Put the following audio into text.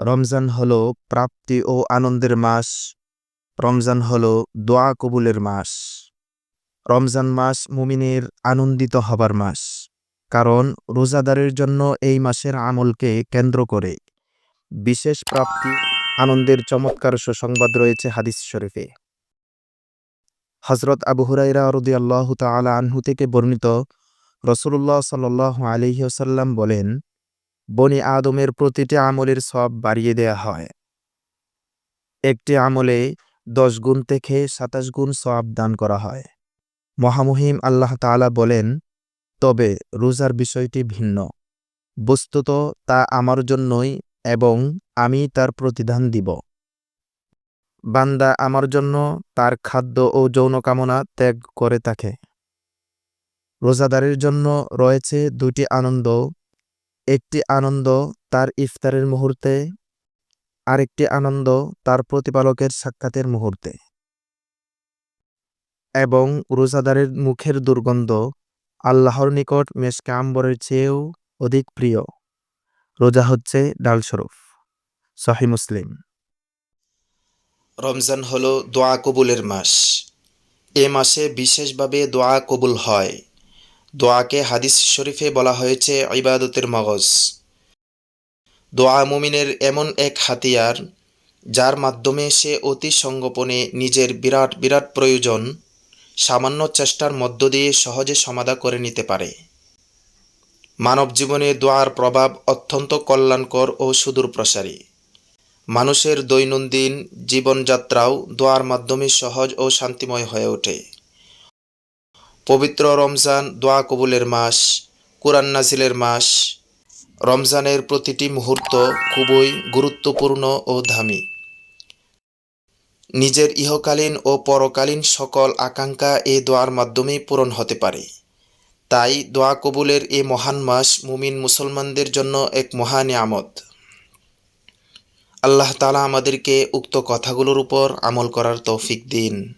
রমজান হল প্রাপ্তি ও আনন্দের মাস। রমজান হল দোয়া কবুলের মাস। রমজান মাস মুমিনের আনন্দিত হবার মাস। কারণ রোজাদারের জন্য এই মাসের আমলকে কেন্দ্র করে বিশেষ প্রাপ্তি, আনন্দের চমৎকার সুসংবাদ রয়েছে হাদিস শরীফে। হজরত আবু হুরাইরা রদি আল্লাহ তালা আনহু থেকে বর্ণিত রসুল্লাহ সাল আলিহাসাল্লাম বলেন বনি আদমের প্রতিটি আমলের সব বাড়িয়ে দেয়া হয়। একটি আমলে দশ গুণ থেকে সাতাশ গুণ সব দান করা হয়। মহামহিম আল্লাহ তাআলা বলেন, তবে রোজার বিষয়টি ভিন্ন। বস্তুত তা আমার জন্যই এবং আমি তার প্রতিদান দিব। বান্দা আমার জন্য তার খাদ্য ও যৌন কামনা ত্যাগ করে থাকে। রোজাদারের জন্য রয়েছে দুটি আনন্দ একটি আনন্দ তার ইফতারের মুহূর্তে, আরেকটি আনন্দ তার প্রতিপালকের সাক্ষাতের মুহূর্তে। এবং রোজাদারের মুখের দুর্গন্ধ আল্লাহর নিকট মেশকে আম্বরের চেয়েও অধিক প্রিয়। রোজা হচ্ছে ডালস্বরূপ। সহি মুসলিম। রমজান হল দোয়া কবুলের মাস। এ মাসে বিশেষভাবে দোয়া কবুল হয়। দোয়াকে হাদিস শরীফে বলা হয়েছে ইবাদতের মগজ। দোয়া মুমিনের এমন এক হাতিয়ার, যার মাধ্যমে সে অতি সঙ্গোপনে নিজের বিরাট বিরাট প্রয়োজন সামান্য চেষ্টার মধ্য দিয়ে সহজে সমাধা করে নিতে পারে। মানব জীবনে দোয়ার প্রভাব অত্যন্ত কল্যাণকর ও সুদূর প্রসারী মানুষের দৈনন্দিন জীবনযাত্রাও দোয়ার মাধ্যমে সহজ ও শান্তিময় হয়ে ওঠে। পবিত্র রমজান দোয়া কবুলের মাস, কোরআন নাজিলের মাস। রমজানের প্রতিটি মুহূর্ত খুবই গুরুত্বপূর্ণ ও দামি। নিজের ইহকালীন ও পরকালীন সকল আকাঙ্ক্ষা এ দোয়ার মাধ্যমেই পূরণ হতে পারে। তাই দোয়া কবুলের এ মহান মাস মুমিন মুসলমানদের জন্য এক মহান নিয়ামত। আল্লাহ তালা আমাদেরকে উক্ত কথাগুলোর উপর আমল করার তৌফিক দিন।